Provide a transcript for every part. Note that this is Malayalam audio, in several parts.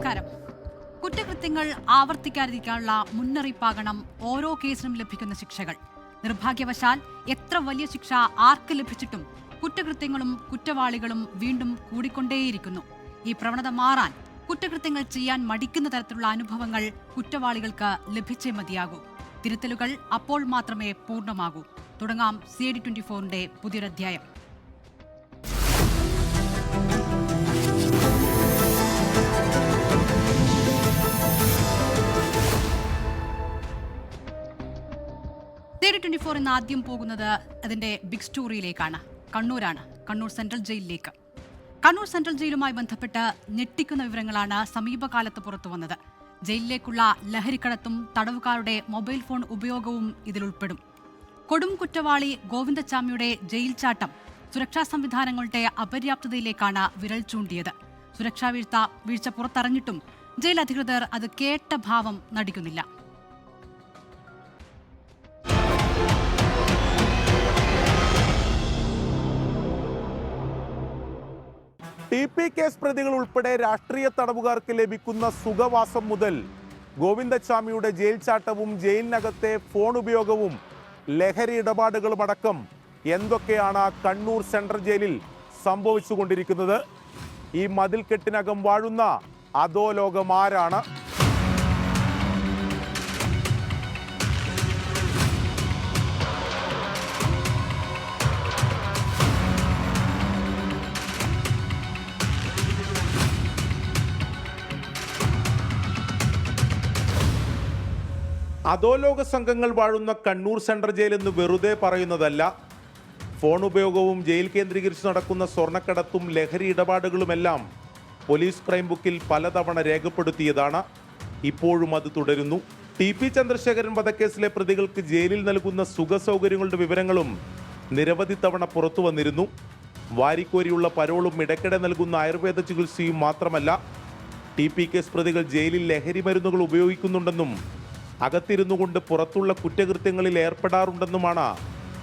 നമസ്കാരം. കുറ്റകൃത്യങ്ങൾ ആവർത്തിക്കാതിരിക്കാനുള്ള മുന്നറിയിപ്പാകണം ഓരോ കേസിനും ലഭിക്കുന്ന ശിക്ഷകൾ. നിർഭാഗ്യവശാൽ എത്ര വലിയ ശിക്ഷ ആർക്ക് ലഭിച്ചിട്ടും കുറ്റകൃത്യങ്ങളും കുറ്റവാളികളും വീണ്ടും കൂടിക്കൊണ്ടേയിരിക്കുന്നു. ഈ പ്രവണത മാറാൻ കുറ്റകൃത്യങ്ങൾ ചെയ്യാൻ മടിക്കുന്ന തരത്തിലുള്ള അനുഭവങ്ങൾ കുറ്റവാളികൾക്ക് ലഭിച്ചേ മതിയാകൂ. തിരുത്തലുകൾ അപ്പോൾ മാത്രമേ പൂർണമാകൂ. തുടങ്ങാം സി ഡി ട്വന്റി ഫോറിന്റെ പുതിയൊരധ്യായം. തേടി ട്വന്റി ഫോർ ഇന്ന് ആദ്യം പോകുന്നത് അതിന്റെ ബിഗ് സ്റ്റോറിയിലേക്കാണ്. കണ്ണൂരാണ്. കണ്ണൂർ സെൻട്രൽ ജയിലിലേക്ക്. കണ്ണൂർ സെൻട്രൽ ജയിലുമായി ബന്ധപ്പെട്ട് ഞെട്ടിക്കുന്ന വിവരങ്ങളാണ് സമീപകാലത്ത് പുറത്തു വന്നത്. ജയിലിലേക്കുള്ള ലഹരിക്കടത്തും തടവുകാരുടെ മൊബൈൽ ഫോൺ ഉപയോഗവും ഇതിലുൾപ്പെടും കൊടും കുറ്റവാളി ഗോവിന്ദച്ചാമിയുടെ ജയിൽ ചാട്ടം സുരക്ഷാ സംവിധാനങ്ങളുടെ അപര്യാപ്തതയിലേക്കാണ് വിരൽ ചൂണ്ടിയത്. സുരക്ഷാ വീഴ്ച വീഴ്ച പുറത്തറിഞ്ഞിട്ടും ജയിൽ അധികൃതർ അത് കേട്ട ഭാവം നടിക്കുന്നില്ല. പി കേസ് പ്രതികൾ ഉൾപ്പെടെ രാഷ്ട്രീയ തടവുകാർക്ക് ലഭിക്കുന്ന സുഖവാസം മുതൽ ഗോവിന്ദസ്വാമിയുടെ ജയിൽ ചാട്ടവും ജയിലിനകത്തെ ഫോൺ ഉപയോഗവും ലഹരി ഇടപാടുകളും അടക്കം എന്തൊക്കെയാണ് കണ്ണൂർ സെൻട്രൽ ജയിലിൽ സംഭവിച്ചുകൊണ്ടിരിക്കുന്നത്? ഈ മതിൽക്കെട്ടിനകം വാഴുന്ന അധോലോകം ആരാണ്? അധോലോക സംഘങ്ങൾ വാഴുന്ന കണ്ണൂർ സെൻട്രൽ ജയിൽ എന്ന് വെറുതെ പറയുന്നതല്ല. ഫോൺ ഉപയോഗവും ജയിൽ കേന്ദ്രീകരിച്ച് നടക്കുന്ന സ്വർണക്കടത്തും ലഹരി ഇടപാടുകളുമെല്ലാം പോലീസ് ക്രൈം ബുക്കിൽ പലതവണ രേഖപ്പെടുത്തിയതാണ്. ഇപ്പോഴും അത് തുടരുന്നു. ടി പി ചന്ദ്രശേഖരൻ വധക്കേസിലെ പ്രതികൾക്ക് ജയിലിൽ നൽകുന്ന സുഖസൗകര്യങ്ങളുടെ വിവരങ്ങളും നിരവധി തവണ പുറത്തു വന്നിരുന്നു. വാരിക്കോരിയുള്ള പരോളും ഇടയ്ക്കിടെ നൽകുന്ന ആയുർവേദ ചികിത്സയും മാത്രമല്ല ടി പി കേസ് പ്രതികൾ ജയിലിൽ ലഹരി മരുന്നുകൾ ഉപയോഗിക്കുന്നുണ്ടെന്നും അകത്തിരുന്നു കൊണ്ട് പുറത്തുള്ള കുറ്റകൃത്യങ്ങളിൽ ഏർപ്പെടാറുണ്ടെന്നുമാണ്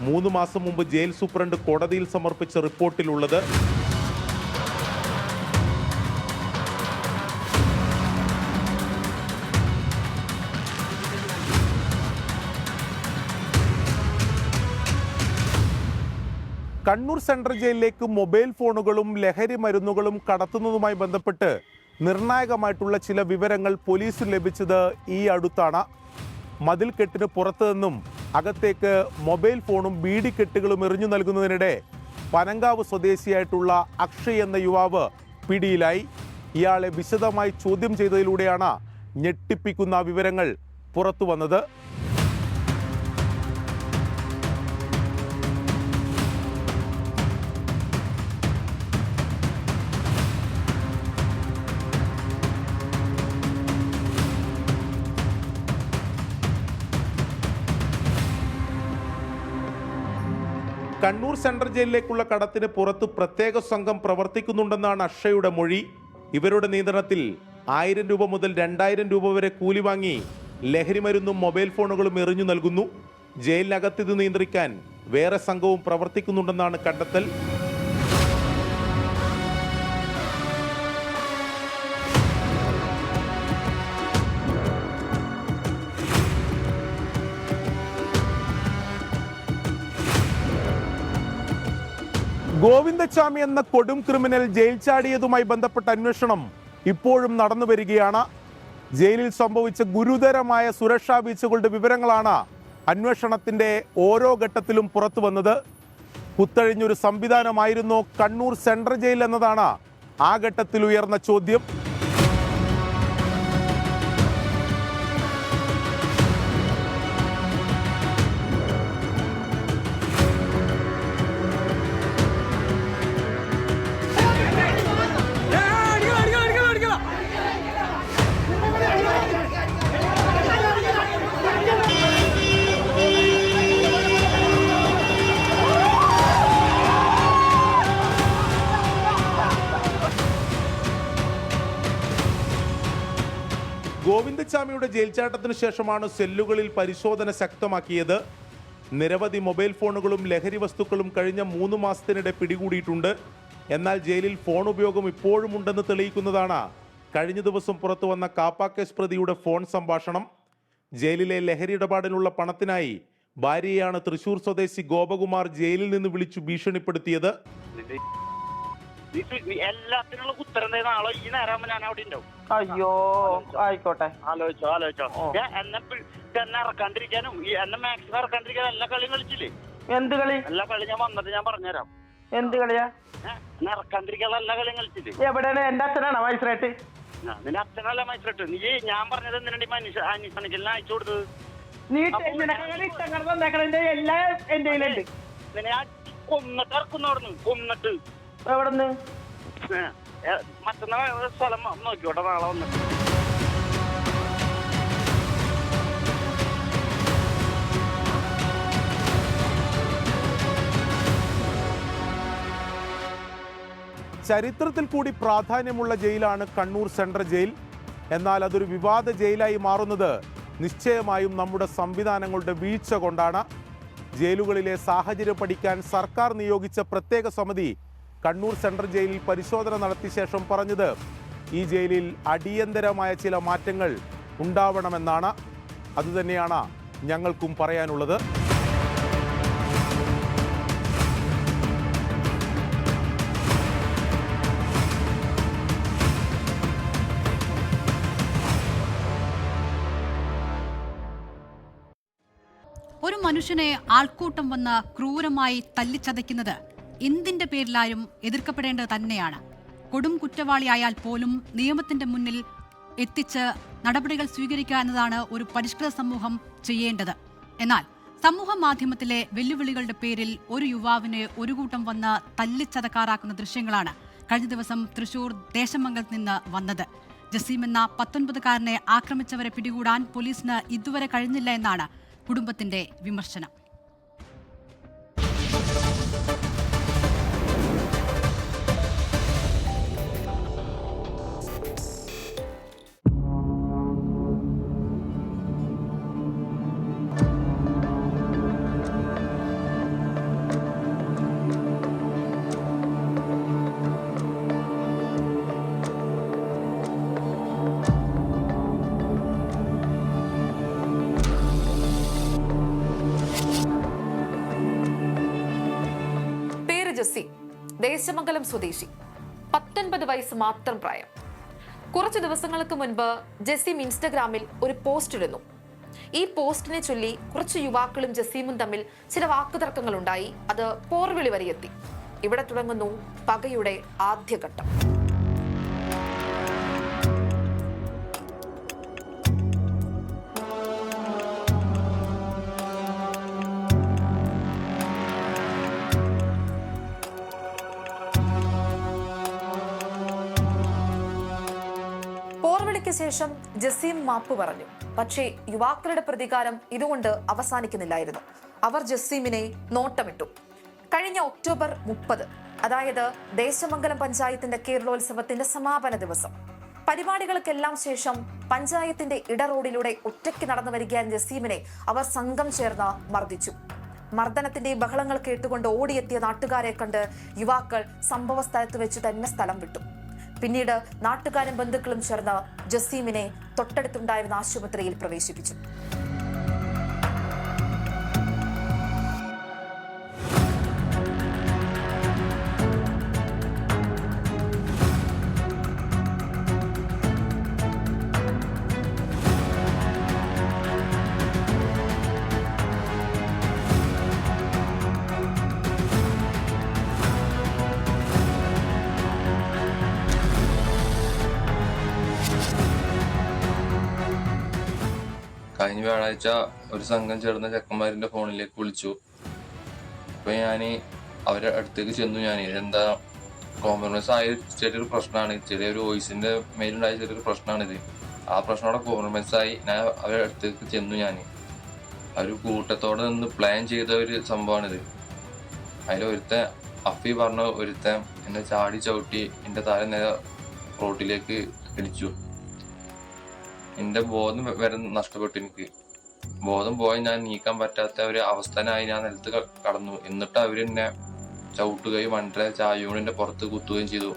മൂന്ന് മാസം മുമ്പ് ജയിൽ സൂപ്രണ്ട് കോടതിയിൽ സമർപ്പിച്ച റിപ്പോർട്ടിലുള്ളത്. കണ്ണൂർ സെൻട്രൽ ജയിലിലേക്ക് മൊബൈൽ ഫോണുകളും ലഹരി മരുന്നുകളും കടത്തുന്നതുമായി ബന്ധപ്പെട്ട് നിർണായകമായിട്ടുള്ള ചില വിവരങ്ങൾ പോലീസിന് ലഭിച്ചത് ഈ അടുത്താണ്. മതിൽക്കെട്ടിന് പുറത്തു നിന്നും അകത്തേക്ക് മൊബൈൽ ഫോണും ബീഡിക്കെട്ടുകളും എറിഞ്ഞു നൽകുന്നതിനിടെ പനങ്കാവ് സ്വദേശിയായിട്ടുള്ള അക്ഷയ് എന്ന യുവാവ് പിടിയിലായി. ഇയാളെ വിശദമായി ചോദ്യം ചെയ്തതിലൂടെയാണ് ഞെട്ടിപ്പിക്കുന്ന വിവരങ്ങൾ പുറത്തു വന്നത് കണ്ണൂർ സെൻട്രൽ ജയിലിലേക്കുള്ള കടത്തിന് പുറത്ത് പ്രത്യേക സംഘം പ്രവർത്തിക്കുന്നുണ്ടെന്നാണ് അക്ഷയുടെ മൊഴി. ഇവരുടെ നിയന്ത്രണത്തിൽ ആയിരം രൂപ മുതൽ രണ്ടായിരം രൂപ വരെ കൂലി വാങ്ങി ലഹരി മരുന്നും മൊബൈൽ ഫോണുകളും എറിഞ്ഞു നൽകുന്നു. ജയിലിനകത്ത് ഇത് നിയന്ത്രിക്കാൻ വേറെ സംഘവും പ്രവർത്തിക്കുന്നുണ്ടെന്നാണ് കണ്ടെത്തൽ. ഗോവിന്ദസ്വാമി എന്ന കൊടും ക്രിമിനൽ ജയിൽ ചാടിയതുമായി ബന്ധപ്പെട്ട അന്വേഷണം ഇപ്പോഴും നടന്നു വരികയാണ്. ജയിലിൽ സംഭവിച്ച ഗുരുതരമായ സുരക്ഷാ വീഴ്ചകളുടെ വിവരങ്ങളാണ് അന്വേഷണത്തിന്റെ ഓരോ ഘട്ടത്തിലും പുറത്തു വന്നത്. കുത്തഴിഞ്ഞൊരു സംവിധാനമായിരുന്നു കണ്ണൂർ സെൻട്രൽ ജയിൽ എന്നതാണ് ആ ഘട്ടത്തിൽ ഉയർന്ന ചോദ്യം. ഗോവിന്ദസ്വാമിയുടെ ജയിൽചാട്ടത്തിനു ശേഷമാണ് സെല്ലുകളിൽ പരിശോധന ശക്തമാക്കിയത്. നിരവധി മൊബൈൽ ഫോണുകളും ലഹരി വസ്തുക്കളും കഴിഞ്ഞ മൂന്ന് മാസത്തിനിടെ പിടികൂടിയിട്ടുണ്ട്. എന്നാൽ ജയിലിൽ ഫോൺ ഉപയോഗം ഇപ്പോഴും ഉണ്ടെന്ന് തെളിയിക്കുന്നതാണ്. കഴിഞ്ഞ ദിവസം പുറത്തു വന്ന കാപ്പാക്കേസ് പ്രതിയുടെ ഫോൺ സംഭാഷണം. ജയിലിലെ ലഹരി ഇടപാടിനുള്ള പണത്തിനായി ഭാര്യയാണ് തൃശൂർ സ്വദേശി ഗോപകുമാർ ജയിലിൽ നിന്ന് വിളിച്ചു ഭീഷണിപ്പെടുത്തിയത്. എല്ലാത്തിനുള്ള ഉത്തരം ആളോ? ഈ നേരം ഞാൻ അവിടെ ഉണ്ടാവും. അയ്യോ ആയിക്കോട്ടെ. ആലോചിച്ചോ ആലോചിച്ചോ. എന്നെ എന്നെ ഇറക്കാണ്ടിരിക്കാനും എന്നെ മാക്സിമം ഇറക്കാണ്ടിരിക്കാനും എല്ലാ കളിയും കളിച്ചില്ലേ? എന്ത് കളി? എല്ലാ കളി ഞാൻ വന്നിട്ട് ഞാൻ പറഞ്ഞുതരാം. എന്ത് കളിയാ? എന്നെ ഇറക്കാണ്ടിരിക്കാനുള്ള എല്ലാ കളിയും കളിച്ചില്ലേ? എവിടെയാണ്? എന്റെ അച്ഛനാണോ മൈസ്രേട്ട് നിന്റെ അച്ഛനല്ല മത്സരട്ട് നീ ഞാൻ പറഞ്ഞത് എന്തിനാണ് മനുഷ്യ അന്വേഷണിക്കലിന് അയച്ചു കൊടുത്തത്? നീ എല്ലാ എന്റെ കയ്യിലുണ്ട്. കൊന്നിട്ട് ഇറക്കുന്നു അവിടുന്ന് കൊന്നിട്ട്. എവിടെന്ന്? ഏ, ഏ, മറ്റന്നാ സ്ഥലം നോക്കിക്കോട്ടെ നാളെ വന്നിട്ട്. ചരിത്രത്തിൽ കൂടി പ്രാധാന്യമുള്ള ജയിലാണ് കണ്ണൂർ സെൻട്രൽ ജയിൽ. എന്നാൽ അതൊരു വിവാദ ജയിലായി മാറുന്നത് നിശ്ചയമായും നമ്മുടെ സംവിധാനങ്ങളുടെ വീഴ്ച കൊണ്ടാണ്. ജയിലുകളിലെ സാഹചര്യം പഠിക്കാൻ സർക്കാർ നിയോഗിച്ച പ്രത്യേക സമിതി കണ്ണൂർ സെൻട്രൽ ജയിലിൽ പരിശോധന നടത്തിയ ശേഷം പറഞ്ഞത് ഈ ജയിലിൽ അടിയന്തരമായ ചില മാറ്റങ്ങൾ ഉണ്ടാവണമെന്നാണ്. അതുതന്നെയാണ് ഞങ്ങൾക്കും പറയാനുള്ളത്. ഒരു മനുഷ്യനെ ആൾക്കൂട്ടം വന്ന് ക്രൂരമായി തല്ലിച്ചതയ്ക്കുന്നത് എന്തിന്റെ പേരിലായും എതിർക്കപ്പെടേണ്ടത് തന്നെയാണ്. കൊടും കുറ്റവാളിയായാൽ പോലും നിയമത്തിന്റെ മുന്നിൽ എത്തിച്ച് നടപടികൾ സ്വീകരിക്കുക എന്നതാണ് ഒരു പരിഷ്കൃത സമൂഹം ചെയ്യേണ്ടത്. എന്നാൽ സമൂഹ മാധ്യമത്തിലെ വെല്ലുവിളികളുടെ പേരിൽ ഒരു യുവാവിനെ ഒരു കൂട്ടം വന്ന് തല്ലിച്ചതക്കാറാക്കുന്ന ദൃശ്യങ്ങളാണ് കഴിഞ്ഞ ദിവസം തൃശൂർ ദേശമംഗലത്ത് നിന്ന് വന്നത്. ജസീം എന്ന പത്തൊൻപതുകാരനെ ആക്രമിച്ചവരെ പിടികൂടാൻ പോലീസിന് ഇതുവരെ കഴിഞ്ഞില്ല എന്നാണ് കുടുംബത്തിന്റെ വിമർശനം. ദേശമംഗലം സ്വദേശി. പത്തൊൻപത് വയസ്സ് മാത്രം പ്രായം. കുറച്ച് ദിവസങ്ങൾക്ക് മുൻപ് ജസീം ഇൻസ്റ്റഗ്രാമിൽ ഒരു പോസ്റ്റ് ഇടുന്നു. ഈ പോസ്റ്റിനെ ചൊല്ലി കുറച്ച് യുവാക്കളും ജസീമും തമ്മിൽ ചില വാക്കുതർക്കങ്ങൾ ഉണ്ടായി അത് പോർവിളി വരെ എത്തി. ഇവിടെ തുടങ്ങുന്നു പകയുടെ ആദ്യഘട്ടം. പോർവിളിക്ക് ശേഷം ജസീം മാപ്പ് പറഞ്ഞു. പക്ഷേ യുവാക്കളുടെ പ്രതികാരം ഇതുകൊണ്ട് അവസാനിക്കുന്നില്ലായിരുന്നു. അവർ ജസീമിനെ നോട്ടമിട്ടു. കഴിഞ്ഞ ഒക്ടോബർ മുപ്പത് അതായത് ദേശമംഗലം പഞ്ചായത്തിന്റെ കേരളോത്സവത്തിന്റെ സമാപന ദിവസം. പരിപാടികൾക്കെല്ലാം ശേഷം പഞ്ചായത്തിന്റെ ഇട റോഡിലൂടെ ഒറ്റയ്ക്ക് നടന്നു വരികയായിരുന്ന ജസീമിനെ അവർ സംഘം ചേർന്ന് മർദ്ദിച്ചു. മർദ്ദനത്തിന്റെ ബഹളങ്ങൾ കേട്ടുകൊണ്ട് ഓടിയെത്തിയ നാട്ടുകാരെ കണ്ട് യുവാക്കൾ സംഭവ സ്ഥലത്ത് വെച്ച് തന്നെ സ്ഥലം വിട്ടു. പിന്നീട് നാട്ടുകാരും ബന്ധുക്കളും ചേർന്ന് ജസീമിനെ തൊട്ടടുത്തുണ്ടായിരുന്ന ആശുപത്രിയിൽ പ്രവേശിപ്പിച്ചു. കഴിഞ്ഞ വ്യാഴാഴ്ച ഒരു സംഘം ചേർന്ന ചെക്കന്മാരിന്റെ ഫോണിലേക്ക് വിളിച്ചു. അപ്പൊ ഞാൻ അവരുടെ അടുത്തേക്ക് ചെന്നു ഞാൻ എന്താ കോംപ്രമൈസ് ആയ ചെറിയൊരു പ്രശ്നമാണ് ചെറിയൊരു വോയിസിന്റെ മേലുണ്ടായ ചെറിയൊരു പ്രശ്നമാണിത് ആ പ്രശ്നമോടെ കോംപ്രമൈസ് ആയി ഞാൻ അവരുടെ അടുത്തേക്ക് ചെന്നു ഞാൻ ഒരു കൂട്ടത്തോടെ നിന്ന് പ്ലാൻ ചെയ്ത ഒരു സംഭവമാണിത് അതിൽ ഒരുത്ത അഫി പറഞ്ഞ ഒരുത്തൻ എന്നെ ചാടി ചവിട്ടി എന്റെ താരം നേരെ റോട്ടിലേക്ക് ഇടിച്ചു. എന്റെ ബോധം വരെ നഷ്ടപ്പെട്ടു എനിക്ക്. ബോധം പോയി ഞാൻ നീക്കാൻ പറ്റാത്ത ഒരു അവസ്ഥനായി ഞാൻ നിലത്ത് കടന്നു. എന്നിട്ട് അവരെന്നെ ചവിട്ടുകയും വണ്ടര ചായയൂണിന്റെ പുറത്ത് കുത്തുകയും ചെയ്തു.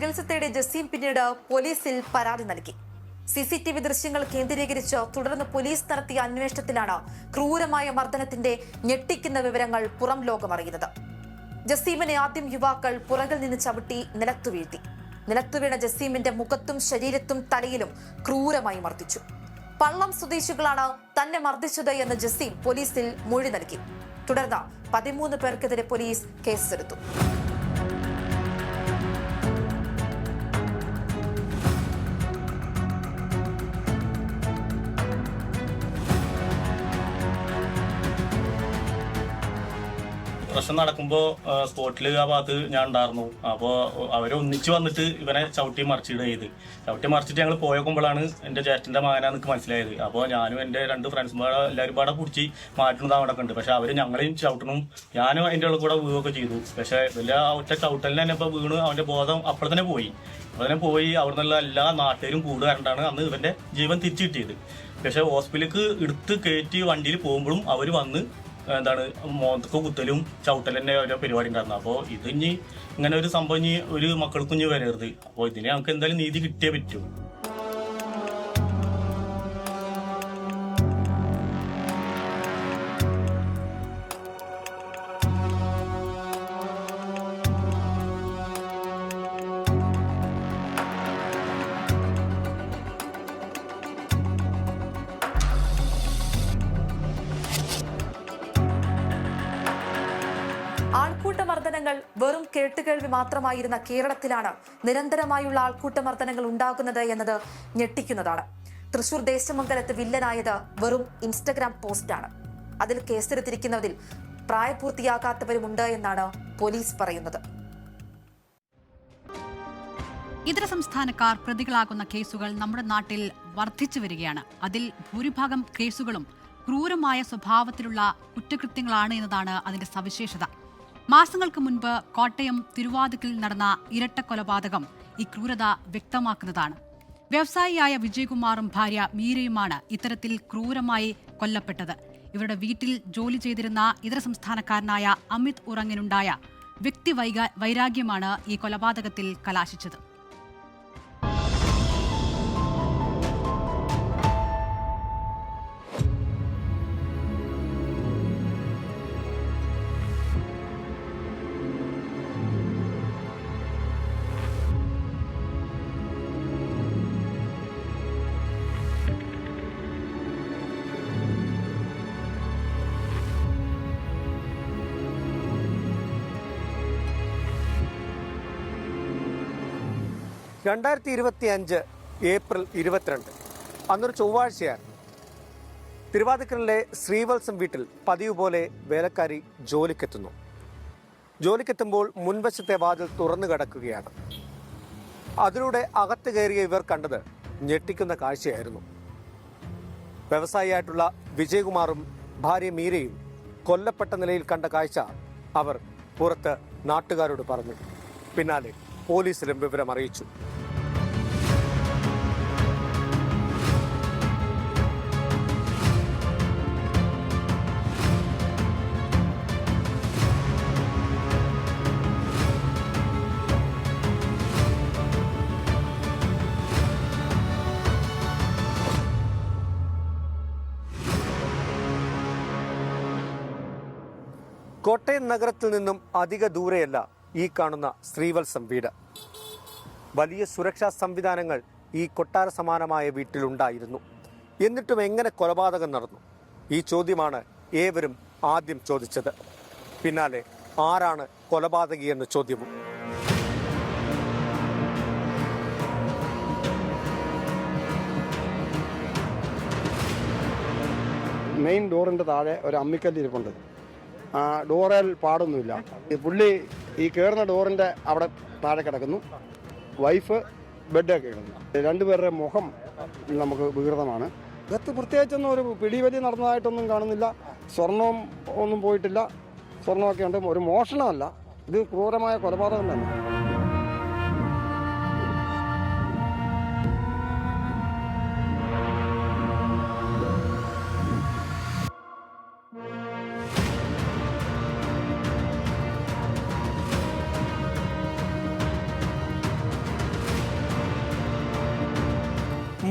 ചികിത്സ തേടിയ ജസീം പിന്നീട് പോലീസിൽ പരാതി നൽകി. സി സി ടി വി ദൃശ്യങ്ങൾ കേന്ദ്രീകരിച്ച് തുടർന്ന് പോലീസ് നടത്തിയ അന്വേഷണത്തിലാണ് ക്രൂരമായ മർദ്ദനത്തിന്റെ ഞെട്ടിക്കുന്ന വിവരങ്ങൾ പുറം ലോകമറിയുന്നത് ജസീമിനെ ആദ്യം യുവാക്കൾ പുറകിൽ നിന്ന് ചവിട്ടി നിലത്തു വീഴ്ത്തി. നിലത്തു വീണ ജസീമിന്റെ മുഖത്തും ശരീരത്തും തലയിലും ക്രൂരമായി മർദ്ദിച്ചു. പള്ളം സ്വദേശികളാണ് തന്നെ മർദ്ദിച്ചത് എന്ന് ജസീം പോലീസിൽ മൊഴി നൽകി. തുടർന്ന് പതിമൂന്ന് പേർക്കെതിരെ പോലീസ് കേസെടുത്തു. പ്രശ്നം നടക്കുമ്പോൾ സ്പോട്ടിൽ ആ ഭാഗത്ത് ഞാൻ ഉണ്ടായിരുന്നു. അപ്പോൾ അവർ ഒന്നിച്ച് വന്നിട്ട് ഇവനെ ചവിട്ടി മറിച്ചിടുക ചെയ്ത്. ചവിട്ടി മറിച്ചിട്ട് ഞങ്ങൾ പോയക്കുമ്പോഴാണ് എന്റെ ജ്യേഷ്ഠന്റെ എനിക്ക് മനസ്സിലായത്. അപ്പോൾ ഞാനും എന്റെ രണ്ട് ഫ്രണ്ട്സും പാടെ എല്ലാവരും പാടെ പിടിച്ച് മാറ്റുന്നത് അവിടെ ഉണ്ട് പക്ഷെ അവർ ഞങ്ങളെയും ചവിട്ടണം ഞാനും അതിന്റെ ഉള്ള കൂടെ വീഴുകയൊക്കെ ചെയ്തു. പക്ഷേ വലിയ ഒറ്റ ചവിട്ടലിന് തന്നെ ഇപ്പോൾ വീണ് അവന്റെ ബോധം അപ്പോൾ തന്നെ പോയി. അപ്പോൾ പോയി അവിടെ നിന്നുള്ള എല്ലാ നാട്ടുകാരും കൂട് കണ്ടാണ് അന്ന് ഇവന്റെ ജീവൻ തിരിച്ചു കിട്ടിയത്. പക്ഷേ ഹോസ്പിറ്റലിലേക്ക് എടുത്ത് കയറ്റി വണ്ടിയിൽ പോകുമ്പോഴും അവർ വന്ന് എന്താണ് മോന്തക്ക് കുത്തലും ചവിട്ടലും തന്നെ ഓരോ പരിപാടി ഉണ്ടായിരുന്നു. അപ്പോൾ ഇത് ഇനി ഇങ്ങനെ ഒരു സംഭവം ഇനി ഒരു മക്കൾക്കും ഇനി വരരുത്. അപ്പോൾ ഇതിന് നമുക്ക് എന്തായാലും നീതി കിട്ടിയേ പറ്റൂ. മർദ്ദനങ്ങൾ വെറും കേട്ടുകേൾവി മാത്രമായിരുന്ന കേരളത്തിലാണ് നിരന്തരമായുള്ള ആൾക്കൂട്ട മർദ്ദനങ്ങൾ ഉണ്ടാകുന്നത് എന്നത് ഞെട്ടിക്കുന്നതാണ്. തൃശൂർ ദേശമംഗലത്ത് വില്ലനായത് വെറും ഇൻസ്റ്റഗ്രാം പോസ്റ്റാണ്. അതിൽ കേസെടുത്തിരിക്കുന്നതിൽ പ്രായപൂർത്തിയാകാത്തവരുമുണ്ട് എന്നാണ് പോലീസ് പറയുന്നത്. ഇതര സംസ്ഥാനക്കാർ പ്രതികളാകുന്ന കേസുകൾ നമ്മുടെ നാട്ടിൽ വർദ്ധിച്ചു വരികയാണ്. അതിൽ ഭൂരിഭാഗം കേസുകളും ക്രൂരമായ സ്വഭാവത്തിലുള്ള കുറ്റകൃത്യങ്ങളാണ് എന്നതാണ് അതിന്റെ സവിശേഷത. മാസങ്ങൾക്ക് മുൻപ് കോട്ടയം തിരുവാതുക്കിൽ നടന്ന ഇരട്ട കൊലപാതകം ഈ ക്രൂരത വ്യക്തമാക്കുന്നതാണ്. വ്യവസായിയായ വിജയകുമാറും ഭാര്യ മീരയുമാണ് ഇത്തരത്തിൽ ക്രൂരമായി കൊല്ലപ്പെട്ടത്. ഇവരുടെ വീട്ടിൽ ജോലി ചെയ്തിരുന്ന ഇതര സംസ്ഥാനക്കാരനായ അമിത് ഉറങ്ങിനുണ്ടായ വ്യക്തി വൈരാഗ്യമാണ് ഈ കൊലപാതകത്തിൽ കലാശിച്ചത്. രണ്ടായിരത്തി ഇരുപത്തി അഞ്ച് ഏപ്രിൽ ഇരുപത്തിരണ്ട്. അന്നൊരു ചൊവ്വാഴ്ചയായിരുന്നു. തിരുവാതിക്കലിലെ ശ്രീവത്സം വീട്ടിൽ പതിവ് പോലെ വേലക്കാരി ജോലിക്കെത്തുന്നു. ജോലിക്കെത്തുമ്പോൾ മുൻവശത്തെ വാതിൽ തുറന്നു കിടക്കുകയാണ്. അതിലൂടെ അകത്ത് കയറിയ ഇവർ കണ്ടത് ഞെട്ടിക്കുന്ന കാഴ്ചയായിരുന്നു. വ്യവസായിയായിട്ടുള്ള വിജയകുമാറും ഭാര്യ മീരയും കൊല്ലപ്പെട്ട നിലയിൽ കണ്ട കാഴ്ച അവർ പുറത്ത് നാട്ടുകാരോട് പറഞ്ഞു. പിന്നാലെ പോലീസിലും വിവരം അറിയിച്ചു. കോട്ടയം നഗരത്തിൽ നിന്നും അധിക ദൂരെയല്ല ഈ കാണുന്ന ശ്രീവത്സം വീട്. വലിയ സുരക്ഷാ സംവിധാനങ്ങൾ ഈ കൊട്ടാര സമാനമായ വീട്ടിലുണ്ടായിരുന്നു. എന്നിട്ടും എങ്ങനെ കൊലപാതകം നടന്നു? ഈ ചോദ്യമാണ് ഏവരും ആദ്യം ചോദിച്ചത്. പിന്നാലെ ആരാണ് കൊലപാതകി എന്ന ചോദ്യവും. മെയിൻ ഡോറിന്റെ താഴെ ഒരു അമ്മിക്കല്ല് ഇരിപ്പുണ്ട്. ഡോറിൽ പാടൊന്നുമില്ല. ഈ പുള്ളി ഈ കയറുന്ന ഡോറിന്റെ അവിടെ താഴെ കിടക്കുന്നു. വൈഫ് ബെഡൊക്കെ കിടന്നു രണ്ടുപേരുടെ മുഖം നമുക്ക് വികൃതമാണ്. ഇതത്ത് പ്രത്യേകിച്ചൊന്നും ഒരു പിടിവലി നടന്നതായിട്ടൊന്നും കാണുന്നില്ല. സ്വർണവും ഒന്നും പോയിട്ടില്ല. സ്വർണമൊക്കെ ഉണ്ട്. ഒരു മോഷണമല്ല. ഇത് ക്രൂരമായ കൊലപാതകം തന്നെ.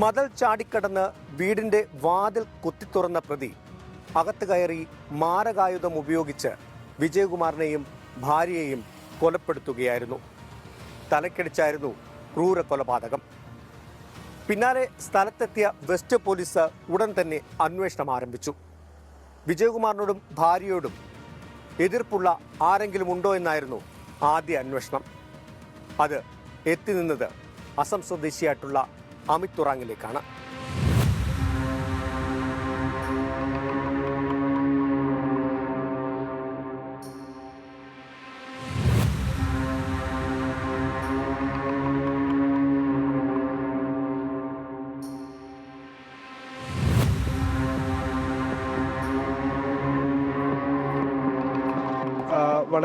മതൽ ചാടിക്കടന്ന് വീടിന്റെ വാതിൽ കുത്തിത്തുറന്ന പ്രതി അകത്ത് കയറി മാരകായുധം ഉപയോഗിച്ച് വിജയകുമാറിനെയും ഭാര്യയെയും കൊലപ്പെടുത്തുകയായിരുന്നു. തലക്കടിച്ചായിരുന്നു ക്രൂര കൊലപാതകം. പിന്നാലെ സ്ഥലത്തെത്തിയ വെസ്റ്റ് പോലീസ് ഉടൻ തന്നെ അന്വേഷണം ആരംഭിച്ചു. വിജയകുമാറിനോടും ഭാര്യയോടും എതിർപ്പുള്ള ആരെങ്കിലും ഉണ്ടോ എന്നായിരുന്നു ആദ്യ അന്വേഷണം. അത് എത്തി നിന്നത് അസം സ്വദേശിയായിട്ടുള്ള അമിത് തുറാങ്ങിലേക്കാണ്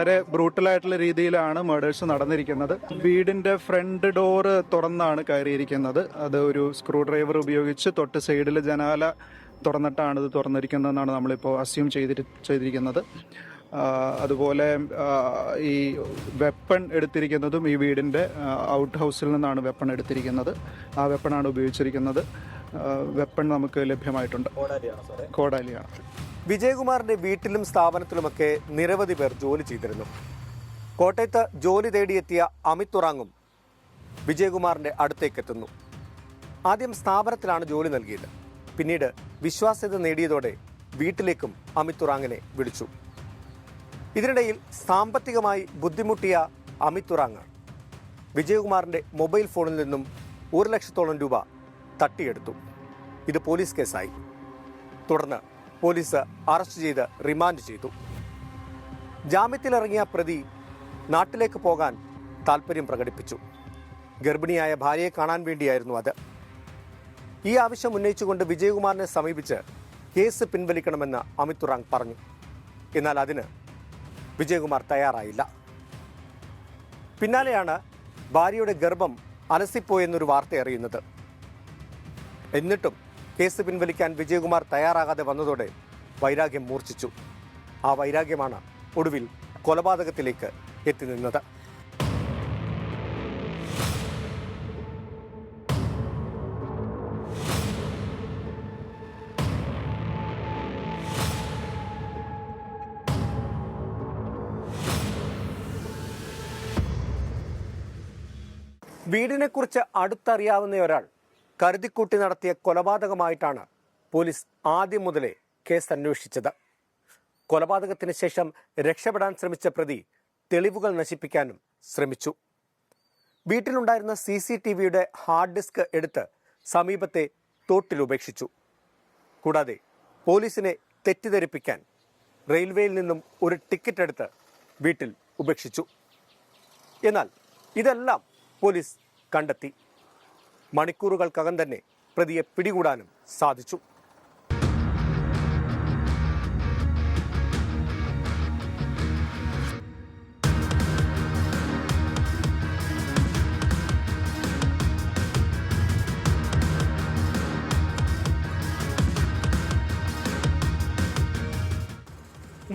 വളരെ ബ്രൂട്ടലായിട്ടുള്ള രീതിയിലാണ് മേഡേഴ്സ് നടന്നിരിക്കുന്നത്. വീടിന്റെ ഫ്രണ്ട് ഡോറ് തുറന്നാണ് കയറിയിരിക്കുന്നത്. അത് ഒരു സ്ക്രൂ ഡ്രൈവർ ഉപയോഗിച്ച് തൊട്ട് സൈഡിൽ ജനാല തുറന്നിട്ടാണ് ഇത് തുറന്നിരിക്കുന്നതെന്നാണ് നമ്മളിപ്പോൾ അസ്യൂം ചെയ്തിരി ചെയ്തിരിക്കുന്നത്. അതുപോലെ ഈ വെപ്പൺ എടുത്തിരിക്കുന്നതും ഈ വീടിന്റെ ഔട്ട് ഹൗസിൽ നിന്നാണ് വെപ്പൺ എടുത്തിരിക്കുന്നത്. ആ വെപ്പണാണ് ഉപയോഗിച്ചിരിക്കുന്നത്. വെപ്പൺ നമുക്ക് ലഭ്യമായിട്ടുണ്ട്. കോടാലിയാണ് വിജയകുമാറിന്റെ വീട്ടിലും സ്ഥാപനത്തിലുമൊക്കെ നിരവധി പേർ ജോലി ചെയ്തിരുന്നു. കോട്ടയത്ത് ജോലി തേടിയെത്തിയ അമിത് തുറാങ്ങും വിജയകുമാറിന്റെ അടുത്തേക്ക് എത്തുന്നു. ആദ്യം സ്ഥാപനത്തിലാണ് ജോലി നൽകിയത്. പിന്നീട് വിശ്വാസ്യത നേടിയതോടെ വീട്ടിലേക്കും അമിത് തുറാങ്ങിനെ വിളിച്ചു. ഇതിനിടയിൽ സാമ്പത്തികമായി ബുദ്ധിമുട്ടിയ അമിത് തുറാങ് വിജയകുമാറിന്റെ മൊബൈൽ ഫോണിൽ നിന്നും ഒരു ലക്ഷത്തോളം രൂപ തട്ടിയെടുത്തു. ഇത് പോലീസ് കേസായി. തുടർന്ന് പോലീസ് അറസ്റ്റ് ചെയ്ത് റിമാൻഡ് ചെയ്തു. ജാമ്യത്തിലിറങ്ങിയ പ്രതി നാട്ടിലേക്ക് പോകാൻ താൽപ്പര്യം പ്രകടിപ്പിച്ചു. ഗർഭിണിയായ ഭാര്യയെ കാണാൻ വേണ്ടിയായിരുന്നു അത്. ഈ ആവശ്യം ഉന്നയിച്ചുകൊണ്ട് വിജയകുമാറിനെ സമീപിച്ച് കേസ് പിൻവലിക്കണമെന്ന് അമിത് തുറാങ് പറഞ്ഞു. എന്നാൽ അതിന് വിജയകുമാർ തയ്യാറായില്ല. പിന്നാലെയാണ് ഭാര്യയുടെ ഗർഭം അലസിപ്പോയെന്നൊരു വാർത്ത അറിയുന്നത്. എന്നിട്ടും കേസ് പിൻവലിക്കാൻ വിജയകുമാർ തയ്യാറാകാതെ വന്നതോടെ വൈരാഗ്യം മൂർച്ഛിച്ചു. ആ വൈരാഗ്യമാണ് ഒടുവിൽ കൊലപാതകത്തിലേക്ക് എത്തി നിന്നത്. വീടിനെക്കുറിച്ച് അടുത്തറിയാവുന്ന ഒരാൾ കരുതിക്കൂട്ടി നടത്തിയ കൊലപാതകമായിട്ടാണ് പോലീസ് ആദ്യം മുതലേ കേസ് അന്വേഷിച്ചത് കൊലപാതകത്തിന് ശേഷം രക്ഷപ്പെടാൻ ശ്രമിച്ച പ്രതി തെളിവുകൾ നശിപ്പിക്കാനും ശ്രമിച്ചു. വീട്ടിലുണ്ടായിരുന്ന സി സി ടി വിയുടെ ഹാർഡ് ഡിസ്ക് എടുത്ത് സമീപത്തെ തോട്ടിൽ ഉപേക്ഷിച്ചു. കൂടാതെ പോലീസിനെ തെറ്റിദ്ധരിപ്പിക്കാൻ റെയിൽവേയിൽ നിന്നും ഒരു ടിക്കറ്റ് എടുത്ത് വീട്ടിൽ ഉപേക്ഷിച്ചു. എന്നാൽ ഇതെല്ലാം പോലീസ് കണ്ടെത്തി. മണിക്കൂറുകൾക്കകം തന്നെ പ്രതിയെ പിടികൂടാനും സാധിച്ചു.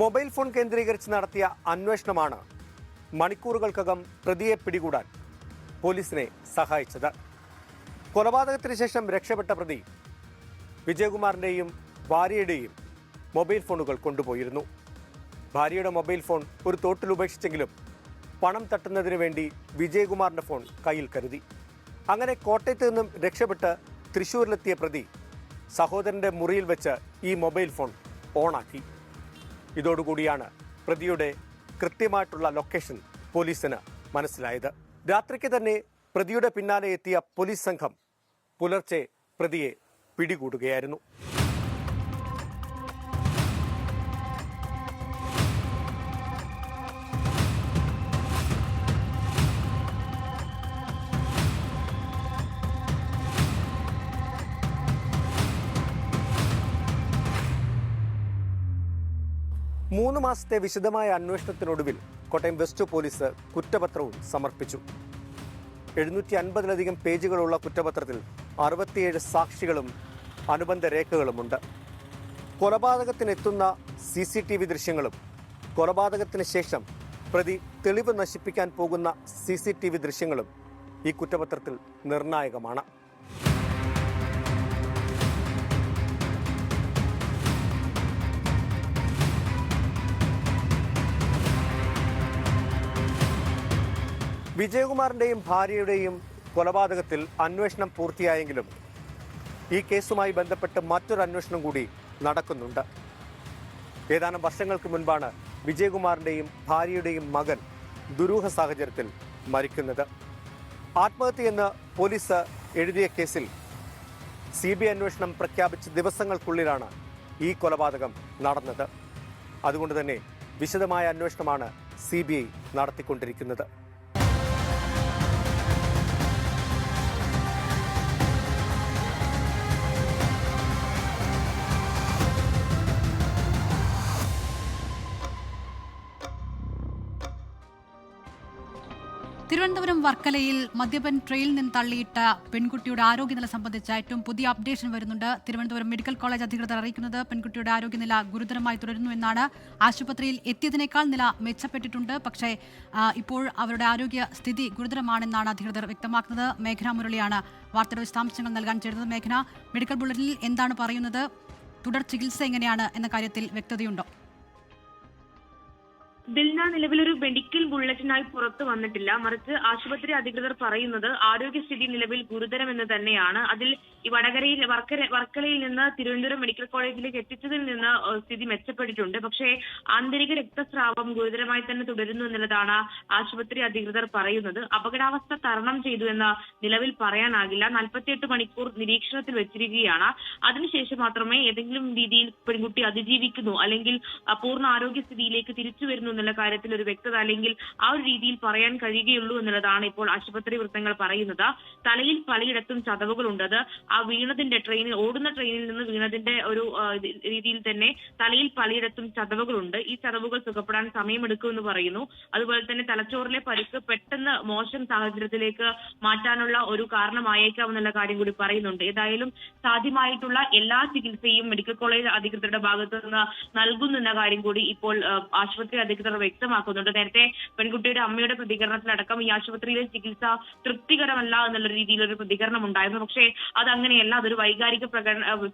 മൊബൈൽ ഫോൺ കേന്ദ്രീകരിച്ച് നടത്തിയ അന്വേഷണമാണ് മണിക്കൂറുകൾക്കകം പ്രതിയെ പിടികൂടാൻ പോലീസിനെ സഹായിച്ചത്. കൊലപാതകത്തിന് ശേഷം രക്ഷപ്പെട്ട പ്രതി വിജയകുമാറിന്റെയും ഭാര്യയുടെയും മൊബൈൽ ഫോണുകൾ കൊണ്ടുപോയിരുന്നു. ഭാര്യയുടെ മൊബൈൽ ഫോൺ ഒരു തോട്ടിൽ ഉപേക്ഷിച്ചെങ്കിലും പണം തട്ടുന്നതിന് വേണ്ടി വിജയകുമാറിന്റെ ഫോൺ കയ്യിൽ കരുതി. അങ്ങനെ കോട്ടയത്ത് നിന്നും രക്ഷപ്പെട്ട് തൃശൂരിലെത്തിയ പ്രതി സഹോദരന്റെ മുറിയിൽ വെച്ച് ഈ മൊബൈൽ ഫോൺ ഓണാക്കി. ഇതോടുകൂടിയാണ് പ്രതിയുടെ കൃത്യമായിട്ടുള്ള ലൊക്കേഷൻ പോലീസിന് മനസ്സിലായത്. രാത്രിക്ക് തന്നെ പ്രതിയുടെ പിന്നാലെ എത്തിയ പോലീസ് സംഘം പുലർച്ചെ പ്രതിയെ പിടികൂടുകയായിരുന്നു. മൂന്ന് മാസത്തെ വിശദമായ അന്വേഷണത്തിനൊടുവിൽ കോട്ടയം വെസ്റ്റ് പോലീസ് കുറ്റപത്രവും സമർപ്പിച്ചു. എഴുന്നൂറ്റി അൻപതിലധികം പേജുകളുള്ള കുറ്റപത്രത്തിൽ അറുപത്തിയേഴ് സാക്ഷികളും അനുബന്ധ രേഖകളുമുണ്ട്. കൊലപാതകത്തിനെത്തുന്ന സി സി ടി വി ദൃശ്യങ്ങളും കൊലപാതകത്തിന് ശേഷം പ്രതി തെളിവ് നശിപ്പിക്കാൻ പോകുന്ന സി സി ടി വി ദൃശ്യങ്ങളും ഈ കുറ്റപത്രത്തിൽ നിർണായകമാണ്. വിജയകുമാറിന്റെയും ഭാര്യയുടെയും കൊലപാതകത്തിൽ അന്വേഷണം പൂർത്തിയായെങ്കിലും ഈ കേസുമായി ബന്ധപ്പെട്ട് മറ്റൊരു അന്വേഷണം കൂടി നടക്കുന്നുണ്ട്. ഏതാനും വർഷങ്ങൾക്ക് മുൻപാണ് വിജയകുമാറിന്റെയും ഭാര്യയുടെയും മകൻ ദുരൂഹ സാഹചര്യത്തിൽ മരിക്കുന്നത്. ആത്മഹത്യയെന്ന് പോലീസ് എഴുതിയ കേസിൽ സി ബി അന്വേഷണം പ്രഖ്യാപിച്ച ദിവസങ്ങൾക്കുള്ളിലാണ് ഈ കൊലപാതകം നടന്നത്. അതുകൊണ്ട് തന്നെ വിശദമായ അന്വേഷണമാണ് സി ബി ഐ നടത്തിക്കൊണ്ടിരിക്കുന്നത്. തിരുവനന്തപുരം വർക്കലയിൽ മദ്യപൻ ട്രെയിനിൽ നിന്ന് തള്ളിയിട്ട പെൺകുട്ടിയുടെ ആരോഗ്യനില സംബന്ധിച്ച ഏറ്റവും പുതിയ അപ്ഡേഷൻ വരുന്നുണ്ട്. തിരുവനന്തപുരം മെഡിക്കൽ കോളേജ് അധികൃതർ അറിയിക്കുന്നത് പെൺകുട്ടിയുടെ ആരോഗ്യനില ഗുരുതരമായി തുടരുന്നു എന്നാണ്. ആശുപത്രിയിൽ എത്തിയതിനേക്കാൾ നില മെച്ചപ്പെട്ടിട്ടുണ്ട്. പക്ഷേ ഇപ്പോൾ അവരുടെ ആരോഗ്യ സ്ഥിതി ഗുരുതരമാണെന്നാണ് അധികൃതർ വ്യക്തമാക്കുന്നത്. മേഘന മുരളിയാണ് വാർത്തയുടെ വിശദാംശങ്ങൾ നൽകാൻ ചേരുന്നത് മേഘന മെഡിക്കൽ ബുള്ളറ്റിനിൽ എന്താണ് പറയുന്നത്? തുടർ ചികിത്സ എങ്ങനെയാണ് എന്ന കാര്യത്തിൽ വ്യക്തതയുണ്ടോ? ദിൽന നിലവിലൊരു മെഡിക്കൽ ബുള്ളറ്റിനായി പുറത്തു വന്നിട്ടില്ല. മറിച്ച് ആശുപത്രി അധികൃതർ പറയുന്നത് ആരോഗ്യസ്ഥിതി നിലവിൽ ഗുരുതരമെന്ന് തന്നെയാണ്. അതിൽ ഈ വടകരയിൽ വർക്കലയിൽ നിന്ന് തിരുവനന്തപുരം മെഡിക്കൽ കോളേജിലേക്ക് എത്തിച്ചതിൽ നിന്ന് സ്ഥിതി മെച്ചപ്പെട്ടിട്ടുണ്ട്. പക്ഷേ ആന്തരിക രക്തസ്രാവം ഗുരുതരമായി തന്നെ തുടരുന്നു എന്നുള്ളതാണ് ആശുപത്രി അധികൃതർ പറയുന്നത്. അപകടാവസ്ഥ തരണം ചെയ്തു എന്ന് നിലവിൽ പറയാനാകില്ല. നാൽപ്പത്തിയെട്ട് മണിക്കൂർ നിരീക്ഷണത്തിൽ വെച്ചിരിക്കുകയാണ്. അതിനുശേഷം മാത്രമേ ഏതെങ്കിലും രീതിയിൽ പെൺകുട്ടി അതിജീവിക്കുന്നു അല്ലെങ്കിൽ പൂർണ ആരോഗ്യസ്ഥിതിയിലേക്ക് തിരിച്ചു വരുന്നു എന്നുള്ള കാര്യത്തിൽ ഒരു വ്യക്തത അല്ലെങ്കിൽ ആ ഒരു രീതിയിൽ പറയാൻ കഴിയുകയുള്ളൂ എന്നുള്ളതാണ് ഇപ്പോൾ ആശുപത്രി വൃത്തങ്ങൾ പറയുന്നത്. തലയിൽ പലയിടത്തും ചതവുകളുണ്ട്. അത് ആ വീണതിന്റെ ട്രെയിനിൽ ഓടുന്ന ട്രെയിനിൽ നിന്ന് വീണതിന്റെ ഒരു രീതിയിൽ തന്നെ തലയിൽ പലയിടത്തും ചതവുകളുണ്ട്. ഈ ചതവുകൾ സുഖപ്പെടാൻ സമയമെടുക്കുമെന്ന് പറയുന്നു. അതുപോലെ തന്നെ തലച്ചോറിലെ പരിക്ക് പെട്ടെന്ന് മോശം സാഹചര്യത്തിലേക്ക് മാറ്റാനുള്ള ഒരു കാരണമായേക്കാം എന്നുള്ള കാര്യം കൂടി പറയുന്നുണ്ട്. ഏതായാലും സാധ്യമായിട്ടുള്ള എല്ലാ ചികിത്സയും മെഡിക്കൽ കോളേജ് അധികൃതരുടെ ഭാഗത്തു നിന്ന് നൽകുന്നെന്ന കാര്യം കൂടി ഇപ്പോൾ ആശുപത്രി അധികൃതർ വ്യക്തമാക്കുന്നുണ്ട്. നേരത്തെ പെൺകുട്ടിയുടെ അമ്മയുടെ പ്രതികരണത്തിലടക്കം ഈ ആശുപത്രിയിലെ ചികിത്സ തൃപ്തികരമല്ല എന്നുള്ള രീതിയിൽ ഒരു പ്രതികരണം ഉണ്ടായിരുന്നു പക്ഷേ അതങ്ങനെയല്ല അതൊരു വൈകാരിക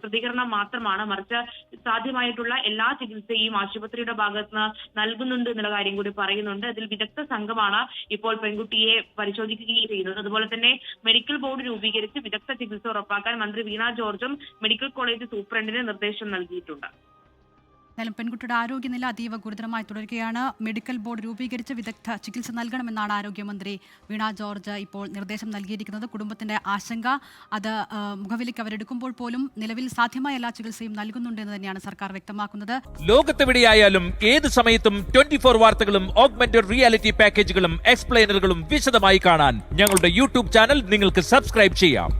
പ്രതികരണം മാത്രമാണ്. മറിച്ച് സാധ്യമായിട്ടുള്ള എല്ലാ ചികിത്സയും ആശുപത്രിയുടെ ഭാഗത്ത് നിന്ന് നൽകുന്നുണ്ട് എന്നുള്ള കാര്യം കൂടി പറയുന്നുണ്ട്. അതിൽ വിദഗ്ധ സംഘമാണ് ഇപ്പോൾ പെൺകുട്ടിയെ പരിശോധിക്കുകയും ചെയ്യുന്നത്. അതുപോലെ തന്നെ മെഡിക്കൽ ബോർഡ് രൂപീകരിച്ച് വിദഗ്ധ ചികിത്സ ഉറപ്പാക്കാൻ മന്ത്രി വീണ ജോർജും മെഡിക്കൽ കോളേജ് സൂപ്രണ്ടിന് നിർദ്ദേശം നൽകിയിട്ടുണ്ട്. എന്നാലും പെൺകുട്ടിയുടെ ആരോഗ്യനില അതീവ ഗുരുതരമായി തുടരുകയാണ്. മെഡിക്കൽ ബോർഡ് രൂപീകരിച്ച് വിദഗ്ധ ചികിത്സ നൽകണമെന്നാണ് ആരോഗ്യമന്ത്രി വീണ ജോർജ് ഇപ്പോൾ നിർദ്ദേശം നൽകിയിരിക്കുന്നത്. കുടുംബത്തിന്റെ ആശങ്ക അത് മുഖവിലേക്ക് അവരെടുക്കുമ്പോൾ പോലും നിലവിൽ സാധ്യമായ എല്ലാ ചികിത്സയും നൽകുന്നുണ്ടെന്ന് തന്നെയാണ് സർക്കാർ വ്യക്തമാക്കുന്നത്. ലോകത്തെവിടെയായാലും ഏത് സമയത്തും ട്വന്റി ഫോർ വാർത്തകളും ഓഗ്മെന്റഡ് റിയാലിറ്റി പാക്കേജുകളും എക്സ്പ്ലെയിനറുകളും വിശദമായി കാണാൻ ഞങ്ങളുടെ യൂട്യൂബ് ചാനൽ നിങ്ങൾക്ക് സബ്സ്ക്രൈബ് ചെയ്യാം.